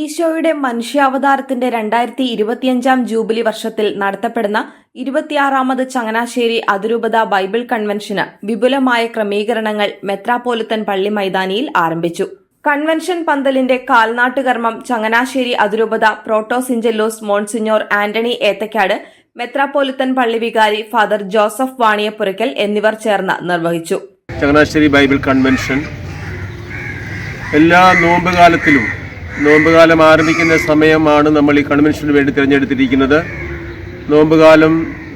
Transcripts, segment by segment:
ഈശോയുടെ മനുഷ്യാവതാരത്തിന്റെ രണ്ടായിരത്തി ഇരുപത്തിയഞ്ചാം ജൂബിലി വർഷത്തിൽ നടത്തപ്പെടുന്ന ഇരുപത്തിയാറാമത് ചങ്ങനാശ്ശേരി അതിരൂപത ബൈബിൾ കൺവെൻഷന് വിപുലമായ ക്രമീകരണങ്ങൾ മെത്രാപോലിത്തൻ പള്ളി മൈതാനിയിൽ ആരംഭിച്ചു. കൺവെൻഷൻ പന്തലിന്റെ കാൽനാട്ടുകർമ്മം ചങ്ങനാശ്ശേരി അതിരൂപത പ്രോട്ടോസിഞ്ചലോസ് മോൺസിഞ്ഞോർ ആന്റണി ഏത്തക്കാട് മെത്രാപോലിത്തൻ പള്ളി വികാരി ഫാദർ ജോസഫ് വാണിയപ്പുരയ്ക്കൽ എന്നിവർ ചേർന്ന് നിർവഹിച്ചു. ചങ്ങനാശ്ശേരി ബൈബിൾ കൺവെൻഷൻ എല്ലാ നോമ്പ് കാലത്തിലും നോമ്പ് കാലം ആരംഭിക്കുന്ന സമയമാണ് നമ്മൾ ഈ കൺവെൻഷന് വേണ്ടി തിരഞ്ഞെടുത്തിരിക്കുന്നത്. നോമ്പുകാലം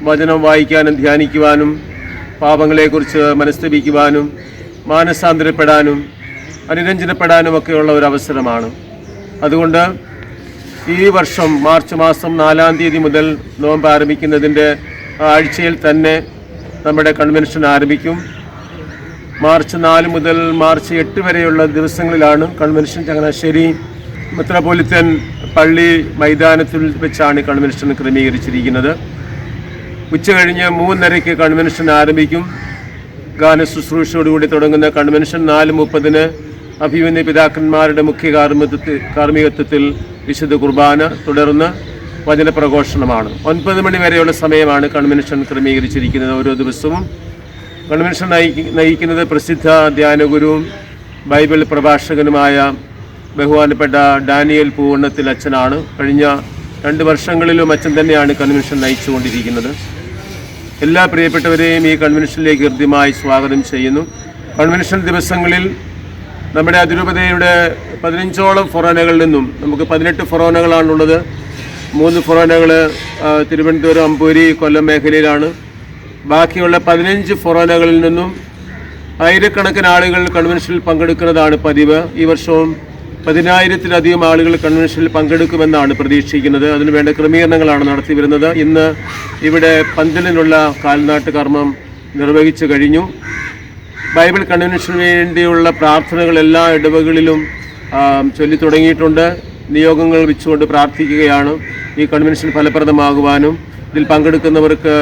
വചനം വായിക്കാനും ധ്യാനിക്കുവാനും പാപങ്ങളെക്കുറിച്ച് മനസ്തപിക്കുവാനും മാനസാന്തരപ്പെടാനും അനുരഞ്ജനപ്പെടാനും ഒക്കെയുള്ള ഒരു അവസരമാണ്. അതുകൊണ്ട് ഈ വർഷം മാർച്ച് മാസം നാലാം തീയതി മുതൽ നോമ്പ് ആരംഭിക്കുന്നതിന്റെ ആഴ്ചയിൽ തന്നെ നമ്മുടെ കൺവെൻഷൻ ആരംഭിക്കും. മാർച്ച് നാല് മുതൽ മാർച്ച് എട്ട് വരെയുള്ള ദിവസങ്ങളിലാണ് കൺവെൻഷൻ ചങ്ങനാശ്ശേരി മെത്രാപോലിത്തൻ പള്ളി മൈതാനത്തിൽ വെച്ചാണ് കൺവെൻഷൻ ക്രമീകരിച്ചിരിക്കുന്നത്. ഉച്ച കഴിഞ്ഞ് മൂന്നരയ്ക്ക് കൺവെൻഷൻ ആരംഭിക്കും. ഗാന ശുശ്രൂഷയോടുകൂടി തുടങ്ങുന്ന കൺവെൻഷൻ നാല് മുപ്പതിന് അഭിമന്യ പിതാക്കന്മാരുടെ മുഖ്യ കാർമ്മികത്വത്തിൽ കാർമ്മികത്വത്തിൽ വിശുദ്ധ കുർബാന തുടർന്ന് വചനപ്രഘോഷണമാണ്. ഒൻപത് മണി വരെയുള്ള സമയമാണ് കൺവെൻഷൻ ക്രമീകരിച്ചിരിക്കുന്നത് ഓരോ ദിവസവും. കൺവെൻഷൻ നയിക്ക നയിക്കുന്നത് പ്രസിദ്ധ ധ്യാനഗുരുവും ബൈബിൾ പ്രഭാഷകനുമായ ബഹുമാനപ്പെട്ട ഡാനിയൽ പൂവണ്ണത്തിൽ അച്ഛനാണ്. കഴിഞ്ഞ രണ്ട് വർഷങ്ങളിലും അച്ഛൻ തന്നെയാണ് കൺവെൻഷൻ നയിച്ചുകൊണ്ടിരിക്കുന്നത്. എല്ലാ പ്രിയപ്പെട്ടവരെയും ഈ കൺവെൻഷനിലേക്ക് ഹൃദ്യമായി സ്വാഗതം ചെയ്യുന്നു. കൺവെൻഷൻ ദിവസങ്ങളിൽ നമ്മുടെ അതിരൂപതയുടെ പതിനഞ്ചോളം ഫൊറോനകളിൽ നിന്നും നമുക്ക് പതിനെട്ട് ഫൊറോനകളാണുള്ളത് മൂന്ന് ഫൊറോനകൾ തിരുവനന്തപുരം അമ്പൂരി കൊല്ലം മേഖലയിലാണ്. ബാക്കിയുള്ള പതിനഞ്ച് ഫൊറോനകളിൽ നിന്നും ആയിരക്കണക്കിന് ആളുകൾ കൺവെൻഷനിൽ പങ്കെടുക്കുന്നതാണ് പതിവ്. ഈ വർഷവും പതിനായിരത്തിലധികം ആളുകൾ കൺവെൻഷനിൽ പങ്കെടുക്കുമെന്നാണ് പ്രതീക്ഷിക്കുന്നത്. അതിനുവേണ്ട ക്രമീകരണങ്ങളാണ് നടത്തി വരുന്നത്. ഇന്ന് ഇവിടെ പന്തലിനുള്ള കാൽനാട്ട് കർമ്മം നിർവഹിച്ചു കഴിഞ്ഞു. ബൈബിൾ കൺവെൻഷന് വേണ്ടിയുള്ള പ്രാർത്ഥനകൾ എല്ലാ ഇടവകളിലും ചൊല്ലി തുടങ്ങിയിട്ടുണ്ട്. നിയോഗങ്ങൾ വെച്ചുകൊണ്ട് പ്രാർത്ഥിക്കുകയാണ്. ഈ കൺവെൻഷൻ ഫലപ്രദമാകുവാനും ഇതിൽ പങ്കെടുക്കുന്നവർക്ക്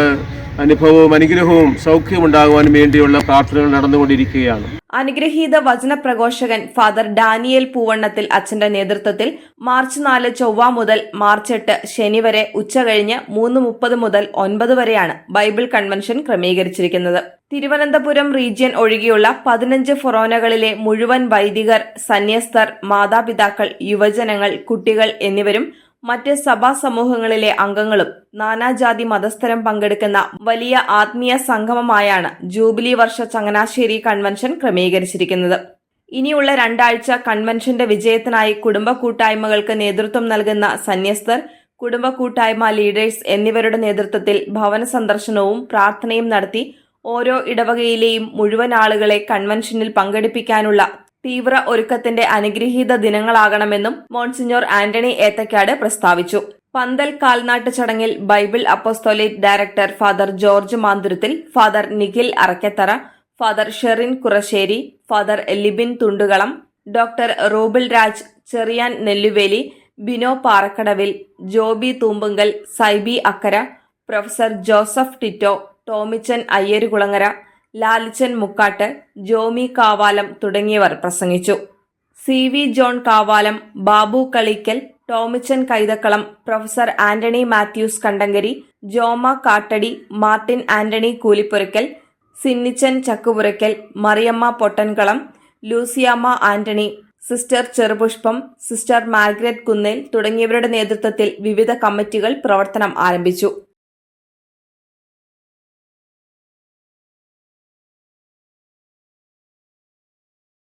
അനുഭവവും അനുഗ്രഹവും സൗഖ്യമുണ്ടാകുവാനും വേണ്ടിയുള്ള പ്രാർത്ഥനകൾ നടന്നുകൊണ്ടിരിക്കുകയാണ്. അനുഗ്രഹീത വചന പ്രഘോഷകൻ ഫാദർ ഡാനിയേൽ പൂവണ്ണത്തിൽ അച്ഛന്റെ നേതൃത്വത്തിൽ മാർച്ച് നാല് ചൊവ്വ മുതൽ മാർച്ച് എട്ട് ശനി വരെ ഉച്ചകഴിഞ്ഞ് മൂന്ന് മുപ്പത് മുതൽ ഒൻപത് വരെയാണ് ബൈബിൾ കൺവെൻഷൻ ക്രമീകരിച്ചിരിക്കുന്നത്. തിരുവനന്തപുരം റീജിയൻ ഒഴികെയുള്ള പതിനഞ്ച് ഫൊറോനകളിലെ മുഴുവൻ വൈദികർ സന്യസ്തർ മാതാപിതാക്കൾ യുവജനങ്ങൾ കുട്ടികൾ എന്നിവരും മറ്റ് സഭാ സമൂഹങ്ങളിലെ അംഗങ്ങളും നാനാജാതി മതസ്ഥരും പങ്കെടുക്കുന്ന വലിയ ആത്മീയ സംഗമമായാണ് ജൂബിലി വർഷ ചങ്ങനാശ്ശേരി കൺവെൻഷൻ ക്രമീകരിച്ചിരിക്കുന്നത്. ഇനിയുള്ള രണ്ടാഴ്ച കൺവെൻഷന്റെ വിജയത്തിനായി കുടുംബ കൂട്ടായ്മകൾക്ക് നേതൃത്വം നൽകുന്ന സന്യസ്തർ കുടുംബ കൂട്ടായ്മ ലീഡേഴ്സ് എന്നിവരുടെ നേതൃത്വത്തിൽ ഭവന സന്ദർശനവും പ്രാർത്ഥനയും നടത്തി ഓരോ ഇടവകയിലെയും മുഴുവൻ ആളുകളെ കൺവെൻഷനിൽ പങ്കെടുപ്പിക്കാനുള്ള തീവ്ര ഒരുക്കത്തിന്റെ അനുഗ്രഹീത ദിനങ്ങളാകണമെന്നും മോൺസിഞ്ഞോർ ആന്റണി ഏത്തക്കാട് പ്രസ്താവിച്ചു. പന്തൽ കാൽനാട്ട് ചടങ്ങിൽ Bible apostolate director father George Manthurathil father Nikhil Arakkathara father Sherin Kurassery father Libin Thundukalam doctor Robil Raj Cherian Nelluveli Bino Parakkadavil Joby Thoombunkal Saibi Akkara professor Joseph Tito Tomichan Ayyarukulangara Lalichan Mukkattu Jomi Kavalam തുടങ്ങിയവർ പ്രസംഗിച്ചു. C V John Kavalam Babu Kalikkal Tomichan Kaithakkalam professor Antony Mathews Kandankari Joma Kattadi Martin Antony Koolipurackal Sinnichan Chakkupurackal Mariyamma Pottankalam Luciamma Antony sister Cherupushpam sister Margaret Kunnel തുടങ്ങിയവരുടെ നേതൃത്വത്തിൽ വിവിധ കമ്മിറ്റികൾ പ്രവർത്തനം ആരംഭിച്ചു.